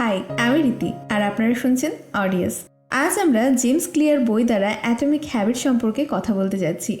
High, আমি রীতি, আর আপনারা শুনছেন অডিয়াস আজ আমরা জেমস ক্লিয়ার বই দ্বারা অ্যাটমিক হ্যাবিট সম্পর্কে কথা বলতে যাচ্ছি।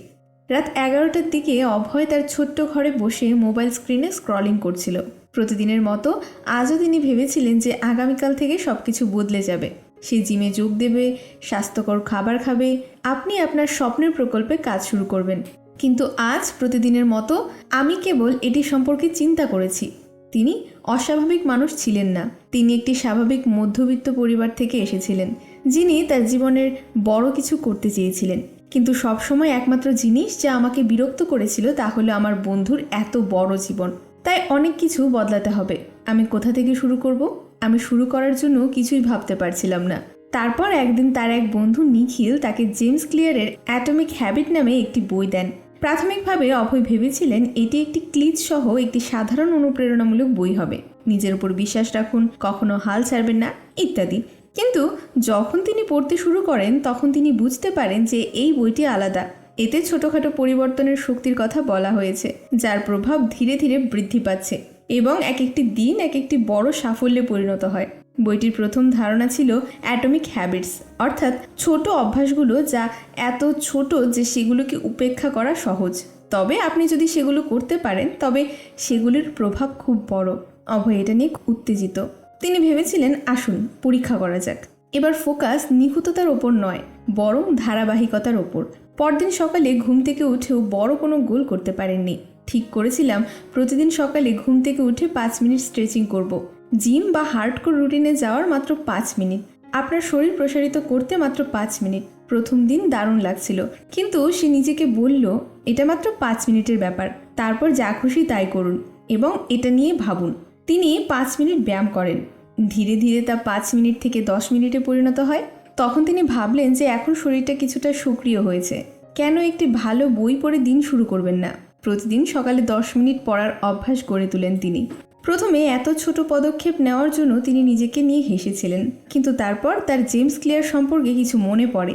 রাত এগারোটার দিকে অভয় তার ছোট্ট ঘরে বসে মোবাইল স্ক্রিনে স্ক্রলিং করছিল। প্রতিদিনের মতো আজও তিনি ভেবেছিলেন যে আগামীকাল থেকে সব কিছু বদলে যাবে। সে জিমে যোগ দেবে, স্বাস্থ্যকর খাবার খাবে, আপনি আপনার স্বপ্নের প্রকল্পে কাজ শুরু করবেন। কিন্তু আজ প্রতিদিনের মতো আমি কেবল এটি সম্পর্কে চিন্তা করেছি। তিনি অস্বাভাবিক মানুষ ছিলেন না। তিনি একটি স্বাভাবিক মধ্যবিত্ত পরিবার থেকে এসেছিলেন, যিনি তার জীবনের বড় কিছু করতে চেয়েছিলেন। কিন্তু সবসময় একমাত্র জিনিস যা আমাকে বিরক্ত করেছিল তা হলো আমার বন্ধুর এত বড় জীবন। তাই অনেক কিছু বদলাতে হবে। আমি কোথা থেকে শুরু করব? আমি শুরু করার জন্য কিছুই ভাবতে পারছিলাম না। তারপর একদিন তার এক বন্ধু নিখিল তাকে জেমস ক্লিয়ারের অ্যাটমিক হ্যাবিট নামে একটি বই দেন। প্রাথমিকভাবে অভয় ভেবেছিলেন এটি একটি ক্লিজ সহ একটি সাধারণ অনুপ্রেরণামূলক বই হবে। নিজের উপর বিশ্বাস রাখুন, কখনো হাল ছাড়বেন না, ইত্যাদি। কিন্তু যখন তিনি পড়তে শুরু করেন, তখন তিনি বুঝতে পারেন যে এই বইটি আলাদা। এতে ছোটোখাটো পরিবর্তনের শক্তির কথা বলা হয়েছে, যার প্রভাব ধীরে ধীরে বৃদ্ধি পাচ্ছে এবং এক একটি দিন এক একটি বড় সাফল্যে পরিণত হয়। বইটির প্রথম ধারণা ছিল অ্যাটমিক হ্যাবিটস, অর্থাৎ ছোট অভ্যাসগুলো যা এত ছোট যে সেগুলোকে উপেক্ষা করা সহজ। তবে আপনি যদি সেগুলো করতে পারেন, তবে সেগুলির প্রভাব খুব বড়। অভয় এটা নিয়ে উত্তেজিত। তিনি ভেবেছিলেন, আসুন, পরীক্ষা করা যাক। এবার ফোকাস নিখুঁততার ওপর নয়, বরং ধারাবাহিকতার ওপর। পরদিন সকালে ঘুম থেকে উঠেও বড় কোনো গোল করতে পারেননি। ঠিক করেছিলাম, প্রতিদিন সকালে ঘুম থেকে উঠে পাঁচ মিনিট স্ট্রেচিং করব। জিম বা হার্ডকোর রুটিনে যাওয়ার মাত্র পাঁচ মিনিট। আপনার শরীর প্রসারিত করতে মাত্র পাঁচ মিনিট। প্রথম দিন দারুণ লাগছিল। কিন্তু সে নিজেকে বলল, এটা মাত্র পাঁচ মিনিটের ব্যাপার। তারপর যা খুশি তাই করুন এবং এটা নিয়ে ভাবুন। তিনি পাঁচ মিনিট ব্যায়াম করেন। ধীরে ধীরে তা পাঁচ মিনিট থেকে দশ মিনিটে পরিণত হয়। তখন তিনি ভাবলেন যে এখন শরীরটা কিছুটা সক্রিয় হয়েছে। কেন একটি ভালো বই পড়ে দিন শুরু করবেন না? প্রতিদিন সকালে দশ মিনিট পড়ার অভ্যাস গড়ে তুলেন তিনি। প্রথমে এত ছোট পদক্ষেপ নেওয়ার জন্য তিনি নিজেকে নিয়ে হেসেছিলেন, কিন্তু তারপর তার জেমস ক্লিয়ার সম্পর্কে কিছু মনে পড়ে।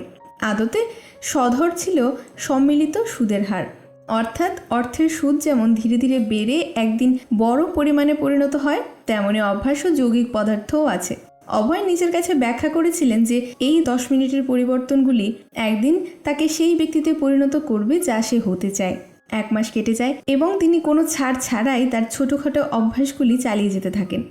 আদতে সধর ছিল সম্মিলিত সুদের হার। অর্থাৎ অর্থের সুদ যেমন ধীরে ধীরে বেড়ে একদিন বড় পরিমাণে পরিণত হয়, তেমনি অভ্যাস ও যৌগিক পদার্থও আছে। অভয় নিজের কাছে ব্যাখ্যা করেছিলেন যে, এই দশ মিনিটের পরিবর্তনগুলি একদিন তাকে সেই ব্যক্তিতে পরিণত করবে যা সে হতে চায়। এক মাস কেটে যায় এবং তিনি কোনো ছাড় ছাড়াই তার ছোটোখাটো অভ্যাসগুলি চালিয়ে যেতে থাকেন।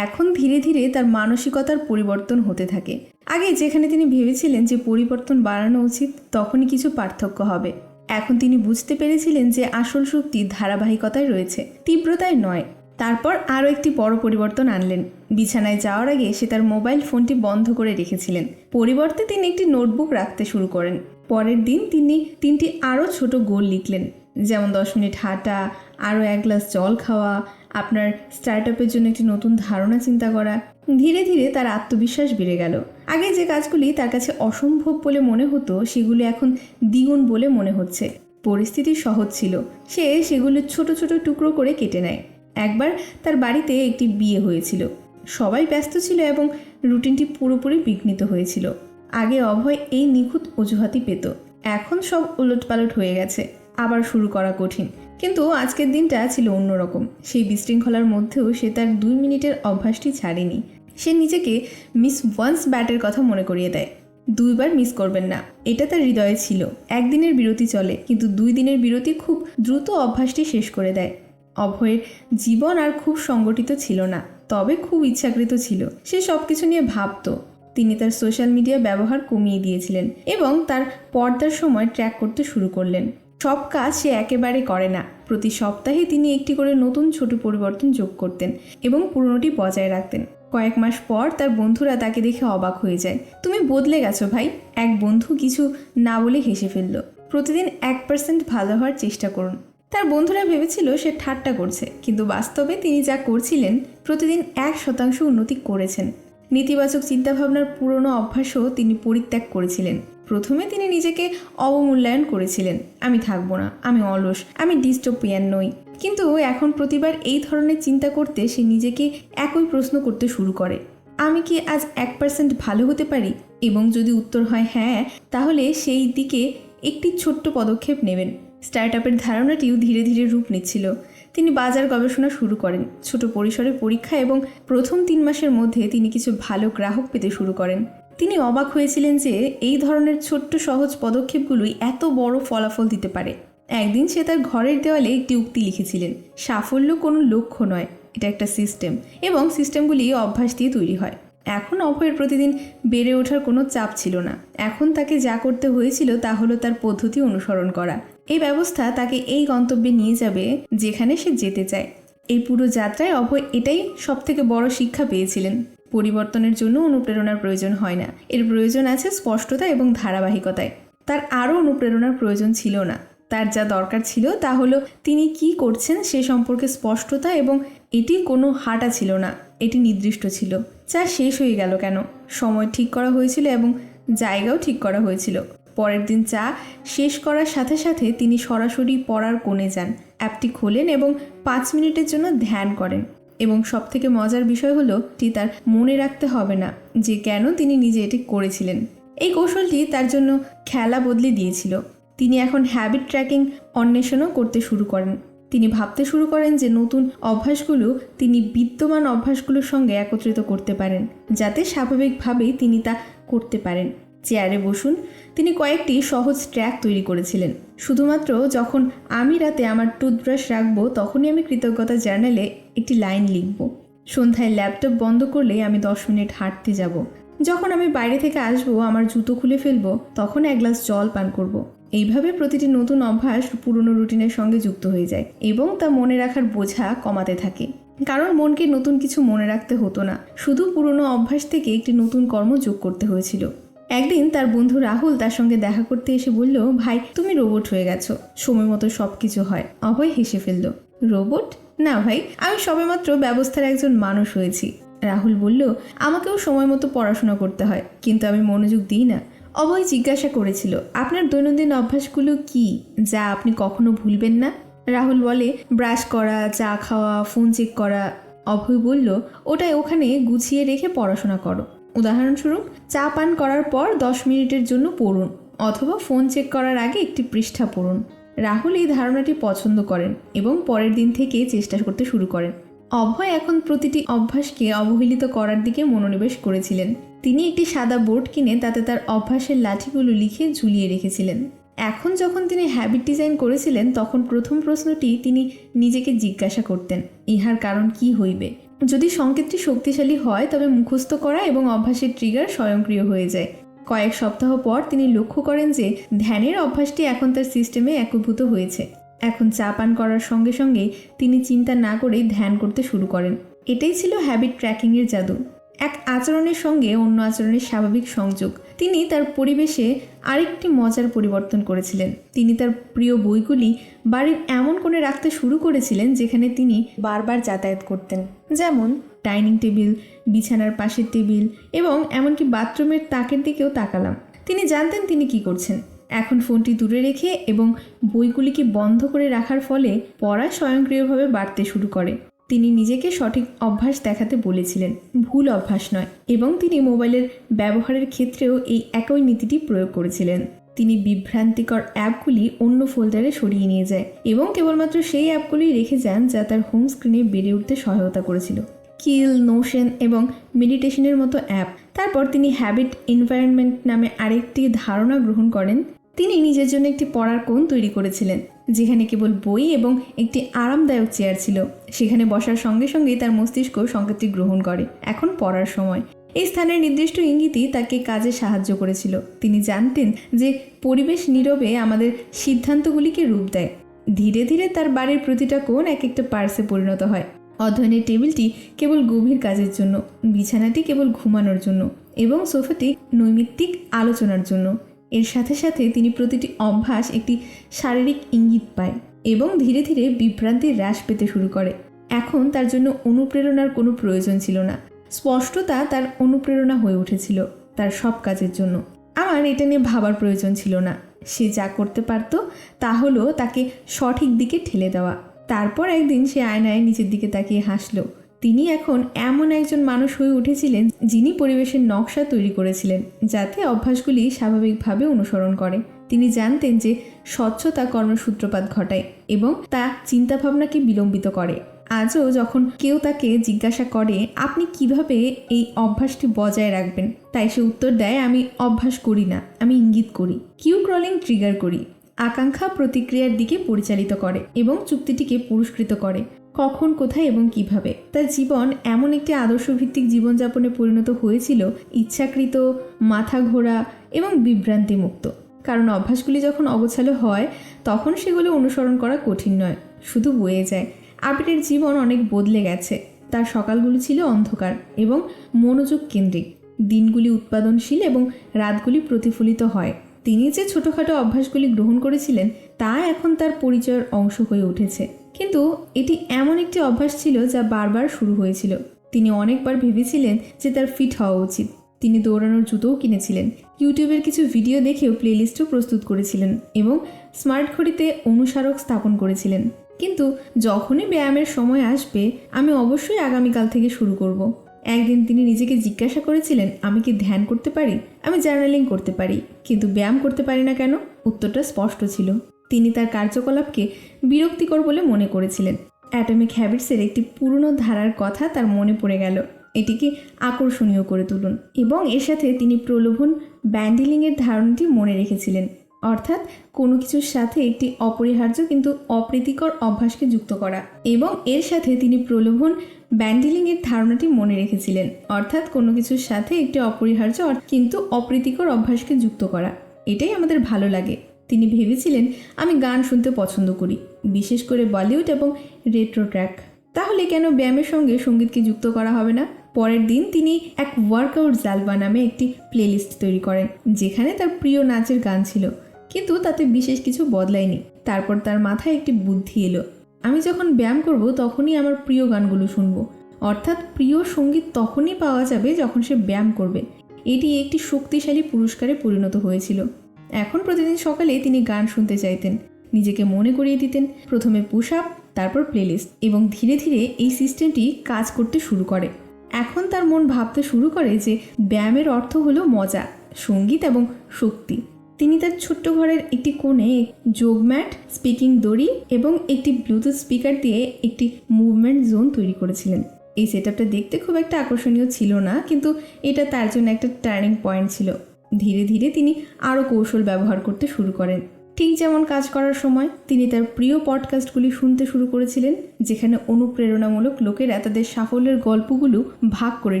এখন ধীরে ধীরে তার মানসিকতার পরিবর্তন হতে থাকে। আগে যেখানে তিনি ভেবেছিলেন যে পরিবর্তন বাড়ানো উচিত, তখনই কিছু পার্থক্য হবে। এখন তিনি বুঝতে পেরেছিলেন যে আসল শক্তি ধারাবাহিকতায় রয়েছে, তীব্রতায় নয়। তারপর আরও একটি বড় পরিবর্তন আনলেন। বিছানায় যাওয়ার আগে সে তার মোবাইল ফোনটি বন্ধ করে রেখেছিলেন। পরিবর্তে তিনি একটি নোটবুক রাখতে শুরু করেন। পরের দিন তিনি তিনটি আরও ছোট গোল লিখলেন। যেমন দশ মিনিট হাঁটা, আরও এক গ্লাস জল খাওয়া, আপনার স্টার্ট আপের জন্য একটি নতুন ধারণা চিন্তা করা, ধীরে ধীরে তার আত্মবিশ্বাস বেড়ে গেল। আগে যে কাজগুলি তার কাছে অসম্ভব বলে মনে হতো, সেগুলি এখন দ্বিগুণ বলে মনে হচ্ছে। পরিস্থিতি সহজ ছিল। সে সেগুলো ছোট ছোট টুকরো করে কেটে নেয়। একবার তার বাড়িতে একটি বিয়ে হয়েছিল। সবাই ব্যস্ত ছিল এবং রুটিনটি পুরোপুরি বিঘ্নিত হয়েছিল। আগে অভয় এই নিখুঁত অজুহাতই পেত। এখন সব উলটপালট হয়ে গেছে। আবার শুরু করা কঠিন। কিন্তু আজকের দিনটা ছিল অন্যরকম। সেই বিশৃঙ্খলার মধ্যেও সে তার দুই মিনিটের অভ্যাসটি ছাড়েনি। সে নিজেকে মিস ওয়ান্স ব্যাটের কথা মনে করিয়ে দেয়। দুইবার মিস করবেন না। এটা তার হৃদয়ে ছিল। একদিনের বিরতি চলে, কিন্তু দুই দিনের বিরতি খুব দ্রুত অভ্যাসটি শেষ করে দেয়। অভয়ের জীবন আর খুব সংগঠিত ছিল না, তবে খুব ইচ্ছাকৃত ছিল। সে সব কিছু নিয়ে ভাবতো। তিনি তার সোশ্যাল মিডিয়া ব্যবহার কমিয়ে দিয়েছিলেন এবং তার পর্দার সময় ট্র্যাক করতে শুরু করলেন। সব কাজ সে একেবারে করে না। প্রতি সপ্তাহে তিনি একটি করে নতুন ছোট পরিবর্তন যোগ করতেন এবং পুরনোটি বজায় রাখতেন। কয়েক মাস পর তার বন্ধুরা তাকে দেখে অবাক হয়ে যায়। তুমি বদলে গেছো ভাই এক বন্ধু কিছু না বলে হেসে ফেলল। প্রতিদিন এক পার্সেন্ট ভালো হওয়ার চেষ্টা করুন তার বন্ধুরা ভেবেছিল সে ঠাট্টা করছে, কিন্তু বাস্তবে তিনি যা করছিলেন, প্রতিদিন এক শতাংশ উন্নতি করেছেন। নেতিবাচক চিন্তাভাবনার পুরনো অভ্যাসও তিনি পরিত্যাগ করেছিলেন। প্রথমে তিনি নিজেকে অবমূল্যায়ন করেছিলেন। আমি থাকব না, আমি অলস, আমি ডিস্টোপিয়ান নই। কিন্তু এখন প্রতিবার এই ধরনের চিন্তা করতে সে নিজেকে একই প্রশ্ন করতে শুরু করে। আমি কি আজ এক পার্সেন্ট ভালো হতে পারি? এবং যদি উত্তর হয় হ্যাঁ তাহলে সেই দিকে একটি ছোট্ট পদক্ষেপ নেবেন। স্টার্ট আপের ধারণাটিও ধীরে ধীরে রূপ নিচ্ছিল। তিনি বাজার গবেষণা শুরু করেন, ছোট পরিসরে পরীক্ষা এবং প্রথম তিন মাসের মধ্যে তিনি কিছু ভালো গ্রাহক পেতে শুরু করেন। তিনি অবাক হয়েছিলেন যে এই ধরনের ছোট্ট সহজ পদক্ষেপগুলোই এত বড় ফলাফল দিতে পারে। একদিন সে তার ঘরের দেওয়ালে একটি উক্তি লিখেছিলেন, সাফল্য কোনো লক্ষ্য নয়, এটা একটা সিস্টেম। এবং সিস্টেমগুলি অভ্যাস দিয়ে তৈরি হয়। এখন অভয়ের প্রতিদিন বেড়ে ওঠার কোনো চাপ ছিল না। এখন তাকে যা করতে হয়েছিল তা হলো তার পদ্ধতি অনুসরণ করা। এই ব্যবস্থা তাকে এই গন্তব্যে নিয়ে যাবে যেখানে সে যেতে চায়। এই পুরো যাত্রায় অভয় এটাই সবথেকে বড় শিক্ষা পেয়েছিলেন। পরিবর্তনের জন্য অনুপ্রেরণার প্রয়োজন হয় না। এর প্রয়োজন আছে স্পষ্টতা এবং ধারাবাহিকতায়। তার আরও অনুপ্রেরণার প্রয়োজন ছিল না। তার যা দরকার ছিল তা হলো তিনি কি করছেন সে সম্পর্কে স্পষ্টতা এবং এটি কোনো হাঁটা ছিল না, এটি নির্দিষ্ট ছিল চা শেষ হয়ে গেল কেন? সময় ঠিক করা হয়েছিল এবং জায়গাও ঠিক করা হয়েছিল। পরের দিন চা শেষ করার সাথে সাথে তিনি সরাসরি পড়ার কোণে যান। অ্যাপটি খোলেন এবং পাঁচ মিনিটের জন্য ধ্যান করেন। এবং সবথেকে মজার বিষয় হলো, টি তার মনে রাখতে হবে না যে কেন তিনি নিজে এটি করেছিলেন। এই কৌশলটি তার জন্য খেলা বদলে দিয়েছিল। তিনি এখন হ্যাবিট ট্র্যাকিং অন্বেষণও করতে শুরু করেন। তিনি ভাবতে শুরু করেন যে নতুন অভ্যাসগুলো তিনি বিদ্যমান অভ্যাসগুলোর সঙ্গে একত্রিত করতে পারেন, যাতে স্বাভাবিকভাবেই তিনি তা করতে পারেন। চেয়ারে বসুন, তিনি কয়েকটি সহজ ট্র্যাক তৈরি করেছিলেন। শুধুমাত্র যখন আমি রাতে আমার টুথব্রাশ রাখব, তখনই আমি কৃতজ্ঞতা জার্নালে একটি লাইন লিখব। সন্ধ্যায় ল্যাপটপ বন্ধ করলে আমি দশ মিনিট হাঁটতে যাব। যখন আমি বাইরে থেকে আসব, আমার জুতো খুলে ফেলব, তখন এক গ্লাস জল পান করব। এইভাবে প্রতিটি নতুন অভ্যাস পুরনো রুটিনের সঙ্গে যুক্ত হয়ে যায় এবং তা মনে রাখার বোঝা কমাতে থাকে। কারণ মনকে নতুন কিছু মনে রাখতে হতো না। শুধু পুরনো অভ্যাস থেকে একটি নতুন কর্ম যোগ করতে হয়েছিল। একদিন তার বন্ধু রাহুল তার সঙ্গে দেখা করতে এসে বলল, ভাই, তুমি রোবট হয়ে গেছো। সময় মতো সব কিছু হয়। অভয় হেসে ফেলল, রোবট? না ভাই, আমি সবেমাত্র ব্যবস্থার একজন মানুষ হয়েছি। রাহুল বলল, আমাকেও সময় মতো পড়াশোনা করতে হয়, কিন্তু আমি মনোযোগ দিই না। অভয় জিজ্ঞাসা করেছিল, আপনার দৈনন্দিন অভ্যাসগুলো কি, যা আপনি কখনো ভুলবেন না? রাহুল বলে, ব্রাশ করা, চা খাওয়া, ফোন চেক করা। অভয় বলল, ওটাই ওখানে গুছিয়ে রেখে পড়াশোনা করো। উদাহরণস্বরূপ, চা পান করার পর দশ মিনিটের জন্য পড়ুন, অথবা ফোন চেক করার আগে একটি পৃষ্ঠা পড়ুন। রাহুল এই ধারণাটি পছন্দ করেন এবং পরের দিন থেকে চেষ্টা করতে শুরু করেন। অভয় এখন প্রতিটি অভ্যাসকে অবহেলিত করার দিকে মনোনিবেশ করেছিলেন। তিনি একটি সাদা বোর্ড কিনে তাতে তার অভ্যাসের লাঠিগুলো লিখে ঝুলিয়ে রেখেছিলেন। এখন যখন তিনি হ্যাবিট ডিজাইন করেছিলেন, তখন প্রথম প্রশ্নটি তিনি নিজেকে জিজ্ঞাসা করতেন, ইহার কারণ কি হইবে? যদি সংকেতটি শক্তিশালী হয়, তবে মুখস্থ করা এবং অভ্যাসের ট্রিগার স্বয়ংক্রিয় হয়ে যায়। কয়েক সপ্তাহ পর তিনি লক্ষ্য করেন যে ধ্যানের অভ্যাসটি এখন তার সিস্টেমে একীভূত হয়েছে। এখন চা পান করার সঙ্গে সঙ্গে তিনি চিন্তা না করেই ধ্যান করতে শুরু করেন। এটাই ছিল হ্যাবিট ট্র্যাকিংয়ের জাদু। এক আচরণের সঙ্গে অন্য আচরণের স্বাভাবিক সংযোগ। তিনি তার পরিবেশে আরেকটি মজার পরিবর্তন করেছিলেন। তিনি তার প্রিয় বইগুলি বাড়ির এমন কোণে রাখতে শুরু করেছিলেন যেখানে তিনি বারবার যাতায়াত করতেন। যেমন ডাইনিং টেবিল, বিছানার পাশের টেবিল এবং এমনকি বাথরুমের তাকের দিকেও তাকালাম। তিনি জানতেন তিনি কি করছেন। এখন ফোনটি দূরে রেখে এবং বইগুলিকে বন্ধ করে রাখার ফলে পড়া স্বয়ংক্রিয়ভাবে বাড়তে শুরু করে। তিনি নিজেকে সঠিক অভ্যাস দেখাতে বলেছিলেন, ভুল অভ্যাস নয় এবং তিনি মোবাইলের ব্যবহারের ক্ষেত্রেও এই একই নীতিটি প্রয়োগ করেছিলেন। তিনি বিভ্রান্তিকর অ্যাপগুলি অন্য ফোল্ডারে সরিয়ে নিয়ে যায় এবং কেবলমাত্র সেই অ্যাপগুলি রেখে যান যা তার হোম স্ক্রিনে বেড়ে উঠতে সহায়তা করেছিল। কিল, নোশন এবং মেডিটেশনের মতো অ্যাপ। তারপর তিনি হ্যাবিট এনভায়রনমেন্ট নামে আরেকটি ধারণা গ্রহণ করেন। তিনি নিজের জন্য একটি পড়ার কোণ তৈরি করেছিলেন, যেখানে কেবল বই এবং একটি আরামদায়ক চেয়ার ছিল। সেখানে বসার সঙ্গে সঙ্গেই তার মস্তিষ্ক সংকেতটি গ্রহণ করে। এখন পড়ার সময়। এই স্থানের নির্দিষ্ট ইঙ্গিতই তাকে কাজে সাহায্য করেছিল। তিনি জানতেন যে পরিবেশ নীরবে আমাদের সিদ্ধান্তগুলিকে রূপ দেয়। ধীরে ধীরে তার বাড়ির প্রতিটা কোণ এক একটা পার্সে পরিণত হয়। অধ্যয়নের টেবিলটি কেবল গভীর কাজের জন্য, বিছানাটি কেবল ঘুমানোর জন্য এবং সোফাটি নৈমিত্তিক আলোচনার জন্য। এর সাথে সাথে তিনি প্রতিটি অভ্যাস একটি শারীরিক ইঙ্গিত পায় এবং ধীরে ধীরে বিভ্রান্তি হ্রাস পেতে শুরু করে। এখন তার জন্য অনুপ্রেরণার কোনো প্রয়োজন ছিল না। স্পষ্টতা তার অনুপ্রেরণা হয়ে উঠেছিল তার সব কাজের জন্য। আমার এটা নিয়ে ভাবার প্রয়োজন ছিল না। সে যা করতে পারত তা হলো তাকে সঠিক দিকে ঠেলে দেওয়া। তারপর একদিন সে আয়নায় নিচের দিকে তাকিয়ে হাসলো। তিনি এখন এমন একজন মানুষ হয়ে উঠেছিলেন যিনি পরিবেশের নকশা তৈরি করেছিলেন, যাতে অভ্যাসগুলি স্বাভাবিকভাবে অনুসরণ করে। তিনি জানতেন যে স্বচ্ছতা কর্মসূত্রপাত ঘটায় এবং তা চিন্তাভাবনাকে বিলম্বিত করে। আজও যখন কেউ তাকে জিজ্ঞাসা করে, আপনি কীভাবে এই অভ্যাসটি বজায় রাখবেন? তাই সে উত্তর দেয়, আমি অভ্যাস করি না, আমি ইঙ্গিত করি, কিউ ক্রলিং ট্রিগার করি। আকাঙ্ক্ষা প্রতিক্রিয়ার দিকে পরিচালিত করে এবং চুক্তিটিকে পুরস্কৃত করে। কখন, কোথায় এবং কীভাবে? তার জীবন এমন একটি আদর্শভিত্তিক জীবনযাপনে পরিণত হয়েছিল ইচ্ছাকৃত মাথা ঘোরা এবং বিভ্রান্তি মুক্ত কারণ অভ্যাসগুলি যখন অগোছালো হয়, তখন সেগুলো অনুসরণ করা কঠিন নয়, শুধু বয়ে যায়। আবিরের জীবন অনেক বদলে গেছে। তার সকালগুলি ছিল অন্ধকার এবং মনোযোগ কেন্দ্রিক। দিনগুলি উৎপাদনশীল এবং রাতগুলি প্রতিফলিত হয়। তিনি যে ছোটোখাটো অভ্যাসগুলি গ্রহণ করেছিলেন, তা এখন তার পরিচয়ের অংশ হয়ে উঠেছে। কিন্তু এটি এমন একটি অভ্যাস ছিল যা বারবার শুরু হয়েছিল। তিনি অনেকবার ভেবেছিলেন যে তার ফিট হওয়া উচিত। তিনি দৌড়ানোর জুতোও কিনেছিলেন। ইউটিউবের কিছু ভিডিও দেখেও প্লেলিস্টও প্রস্তুত করেছিলেন এবং স্মার্ট ঘড়িতে অনুসারক স্থাপন করেছিলেন। কিন্তু যখনই ব্যায়ামের সময় আসবে, আমি অবশ্যই আগামীকাল থেকে শুরু করব। একদিন তিনি নিজেকে জিজ্ঞাসা করেছিলেন, আমি কি ধ্যান করতে পারি? আমি জার্নালিং করতে পারি, কিন্তু ব্যায়াম করতে পারি না কেন? উত্তরটা স্পষ্ট ছিল। তিনি তার কার্যকলাপকে বিরক্তিকর বলে মনে করেছিলেন। অ্যাটমিক হ্যাবিটসের একটি পুরনো ধারার কথা তার মনে পড়ে গেল। এটিকে আকর্ষণীয় করে তুলুন। এবং এর সাথে তিনি প্রলোভন ব্যান্ডেলিংয়ের ধারণাটি মনে রেখেছিলেন। অর্থাৎ কোনো কিছুর সাথে একটি অপরিহার্য কিন্তু অপ্রীতিকর অভ্যাসকে যুক্ত করা। এবং এর সাথে তিনি প্রলোভন ব্যান্ডেলিংয়ের ধারণাটি মনে রেখেছিলেন। অর্থাৎ কোনো কিছুর সাথে একটি অপরিহার্য কিন্তু অপ্রীতিকর অভ্যাসকে যুক্ত করা। এটাই আমাদের ভালো লাগে। তিনি ভেবেছিলেন, আমি গান শুনতে পছন্দ করি, বিশেষ করে বলিউড এবং রেট্রো ট্র্যাক। তাহলে কেন ব্যায়ামের সঙ্গে সঙ্গীতকে যুক্ত করা হবে না? পরের দিন তিনি এক ওয়ার্কআউট জালবা নামে একটি প্লেলিস্ট তৈরি করেন, যেখানে তার প্রিয় নাচের গান ছিল। কিন্তু তাতে বিশেষ কিছু বদলায়নি। তারপর তার মাথায় একটি বুদ্ধি এলো। আমি যখন ব্যায়াম করব তখনই আমার প্রিয় গানগুলো শুনব। অর্থাৎ প্রিয় সংগীত তখনই পাওয়া যাবে যখন সে ব্যায়াম করবে। এটি একটি শক্তিশালী পুরস্কারে পরিণত হয়েছিল। এখন প্রতিদিন সকালে তিনি গান শুনতে চাইতেন। নিজেকে মনে করিয়ে দিতেন। প্রথমে পুশ আপ তারপর প্লেলিস্ট এবং ধীরে ধীরে এই সিস্টেমটি কাজ করতে শুরু করে। এখন তার মন ভাবতে শুরু করে যে ব্যায়ামের অর্থ হলো মজা, সংগীত এবং শক্তি। তিনি তার ছোট্ট ঘরের একটি কোণে যোগ ম্যাট, স্পিকিং দড়ি এবং একটি ব্লুটুথ স্পিকার দিয়ে একটি মুভমেন্ট জোন তৈরি করেছিলেন। এই সেটআপটা দেখতে খুব একটা আকর্ষণীয় ছিল না, কিন্তু এটা তার জন্য একটা টার্নিং পয়েন্ট ছিল। ধীরে ধীরে তিনি আরও কৌশল ব্যবহার করতে শুরু করেন। ঠিক যেমন কাজ করার সময় তিনি তার প্রিয় পডকাস্টগুলি শুনতে শুরু করেছিলেন, যেখানে অনুপ্রেরণামূলক লোকেরা তাদের সাফল্যের গল্পগুলো ভাগ করে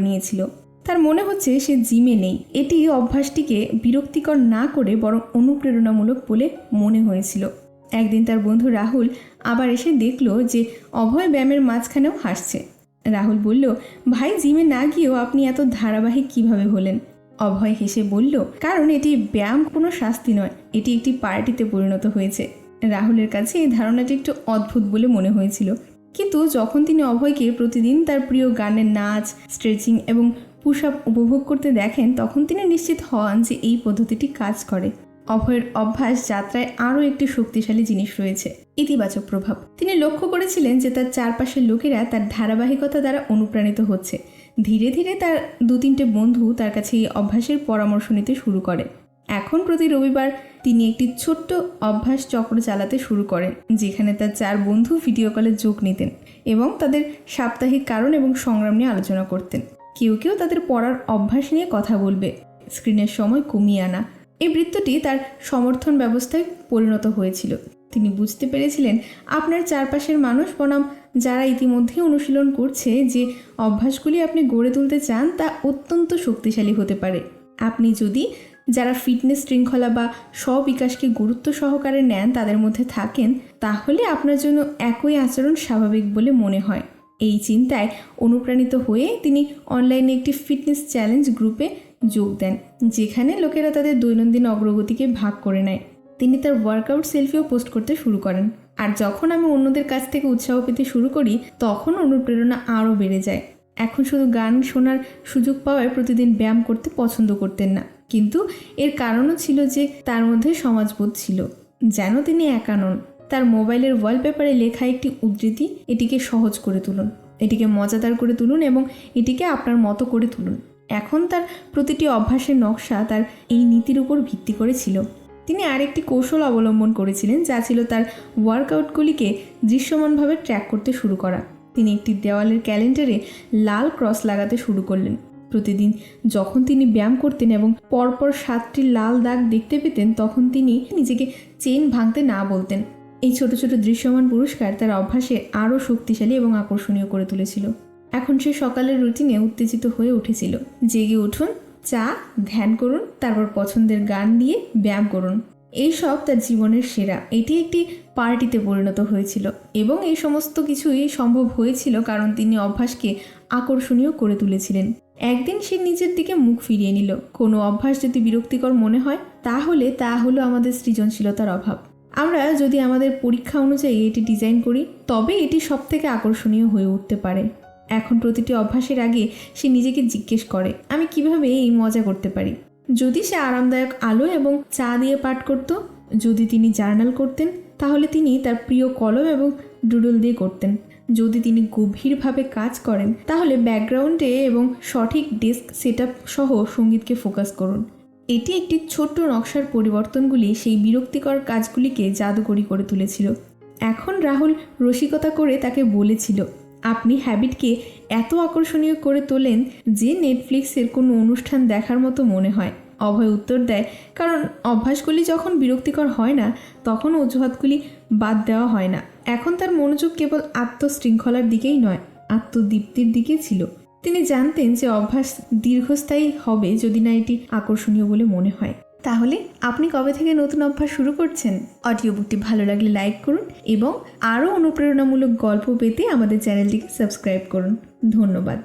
নিয়েছিল। তার মনে হচ্ছে সে জিমে নেই। এটি অভ্যাসটিকে বিরক্তিকর না করে বরং অনুপ্রেরণামূলক বলে মনে হয়েছিল। একদিন তার বন্ধু রাহুল আবার এসে দেখল যে অভয় ব্যায়ামের মাঝখানেও হাসছে রাহুল বলল, ভাই, জিমে না গিয়েও আপনি এত ধারাবাহিক কীভাবে হলেন? অভয় হেসে বলল, কারণ এটি ব্যায়াম কোনো শাস্তি নয়, এটি একটি পার্টিতে পরিণত হয়েছে। রাহুলের কাছে এই ধারণাটি একটু অদ্ভুত বলে মনে হয়েছিল। কিন্তু যখন তিনি অভয়কে প্রতিদিন তার প্রিয় গানের নাচ, স্ট্রেচিং এবং পুশ আপ উপভোগ করতে দেখেন, তখন তিনি নিশ্চিত হন যে এই পদ্ধতিটি কাজ করে। অভয়ের অভ্যাস যাত্রায় আরও একটি শক্তিশালী জিনিস রয়েছে, ইতিবাচক প্রভাব। তিনি লক্ষ্য করেছিলেন যে তার চারপাশের লোকেরা তার ধারাবাহিকতা দ্বারা অনুপ্রাণিত হচ্ছে। ধীরে ধীরে তার দু তিনটে বন্ধু তার কাছে এই অভ্যাসের পরামর্শ নিতে শুরু করে এখন প্রতি রবিবার তিনি একটি ছোট্ট অভ্যাস চক্র চালাতে শুরু করেন, যেখানে তার চার বন্ধু ভিডিও কলে যোগ নিতেন এবং তাদের সাপ্তাহিক কারণ এবং সংগ্রাম নিয়ে আলোচনা করতেন। কেউ কেউ তাদের পড়ার অভ্যাস নিয়ে কথা বলবে, স্ক্রিনের সময় কমিয়ে আনা। এই বৃত্তটি তার সমর্থন ব্যবস্থায় পরিণত হয়েছিল। তিনি বুঝতে পেরেছিলেন, আপনার চারপাশের মানুষ বনাম যারা ইতিমধ্যেই অনুশীলন করছে যে অভ্যাসগুলি আপনি গড়ে তুলতে চান তা অত্যন্ত শক্তিশালী হতে পারে। আপনি যদি যারা ফিটনেস শৃঙ্খলা বা স্ববিকাশকে গুরুত্ব সহকারে নেন তাদের মধ্যে থাকেন, তাহলে আপনার জন্য একই আচরণ স্বাভাবিক বলে মনে হয়। এই চিন্তায় অনুপ্রাণিত হয়ে তিনি অনলাইনে একটি ফিটনেস চ্যালেঞ্জ গ্রুপে যোগ দেন, যেখানে লোকেরা তাদের দৈনন্দিন অগ্রগতিকে ভাগ করে নেয়। তিনি তার ওয়ার্কআউট সেলফিও পোস্ট করতে শুরু করেন। আর যখন আমি অন্যদের কাছ থেকে উৎসাহ পেতে শুরু করি, তখন অনুপ্রেরণা আরও বেড়ে যায়। এখন শুধু গান শোনার সুযোগ পাওয়ায় প্রতিদিন ব্যায়াম করতে পছন্দ করতেন না। কিন্তু এর কারণও ছিল যে তার মধ্যে সমাজবোধ ছিল, যেন তিনি একা নন। তার মোবাইলের ওয়ালপেপারে লেখা একটি উদ্ধৃতি এটিকে সহজ করে তুলুন। এটিকে মজাদার করে তুলুন এবং এটিকে আপনার মতো করে তুলুন। এখন তার প্রতিটি অভ্যাসের নকশা তার এই নীতির উপর ভিত্তি করেছিল তিনি আরেকটি কৌশল অবলম্বন করেছিলেন, যা ছিল তার ওয়ার্কআউটগুলিকে দৃশ্যমানভাবে ট্র্যাক করতে শুরু করা। তিনি একটি দেওয়ালের ক্যালেন্ডারে লাল ক্রস লাগাতে শুরু করলেন। প্রতিদিন যখন তিনি ব্যায়াম করতেন এবং পরপর সাতটি লাল দাগ দেখতে পেতেন, তখন তিনি নিজেকে চেন ভাঙতে না বলতেন। এই ছোট ছোট দৃশ্যমান পুরস্কার তার অভ্যাসে আরও শক্তিশালী এবং আকর্ষণীয় করে তুলেছিল। এখন সে সকালের রুটিনে উত্তেজিত হয়ে উঠেছিল। জেগে উঠুন, চা, ধ্যান করুন, তারপর পছন্দের গান দিয়ে ব্যায়াম করুন। এই সব তার জীবনের সেরা। এটি একটি পার্টিতে পরিণত হয়েছিল এবং এই সমস্ত কিছুই সম্ভব হয়েছিল কারণ তিনি অভ্যাসকে আকর্ষণীয় করে তুলেছিলেন। একদিন সে নিজের দিকে মুখ ফিরিয়ে নিল। কোনো অভ্যাস যদি বিরক্তিকর মনে হয়, তাহলে তা হলো আমাদের সৃজনশীলতার অভাব। আমরা যদি আমাদের পরীক্ষা অনুযায়ী এটি ডিজাইন করি, তবে এটি সব থেকে আকর্ষণীয় হয়ে উঠতে পারে। এখন প্রতিটি অভ্যাসের আগে সে নিজেকে জিজ্ঞেস করে, আমি কীভাবে এই মজা করতে পারি? যদি সে আরামদায়ক আলো এবং চা দিয়ে পাঠ করত, যদি তিনি জার্নাল করতেন, তাহলে তিনি তার প্রিয় কলম এবং ডুডল দিয়ে করতেন। যদি তিনি গভীরভাবে কাজ করেন, তাহলে ব্যাকগ্রাউন্ডে এবং সঠিক ডেস্ক সেট সহ সঙ্গীতকে ফোকাস করুন। এটি একটি ছোট্ট নকশার পরিবর্তনগুলি সেই বিরক্তিকর কাজগুলিকে জাদুকরি করে তুলেছিল। এখন রাহুল রসিকতা করে তাকে বলেছিল, আপনি হ্যাবিটকে এত আকর্ষণীয় করে তোলেন যে নেটফ্লিক্সের কোনো অনুষ্ঠান দেখার মতো মনে হয়। অভয় উত্তর দেয়, কারণ অভ্যাসগুলি যখন বিরক্তিকর হয় না, তখন অজুহাতগুলি বাদ দেওয়া হয় না। এখন তার মনোযোগ কেবল আত্মশৃঙ্খলার দিকেই নয়, আত্মদীপ্তির দিকে ছিল। তিনি জানতেন যে অভ্যাস দীর্ঘস্থায়ী হবে যদি না এটি আকর্ষণীয় বলে মনে হয়। তাহলে আপনি কবে থেকে নতুন অভ্যাস শুরু করছেন? অডিও বুকটি ভালো লাগলে লাইক করুন এবং আরও অনুপ্রেরণামূলক গল্প পেতে আমাদের চ্যানেলটিকে সাবস্ক্রাইব করুন। ধন্যবাদ।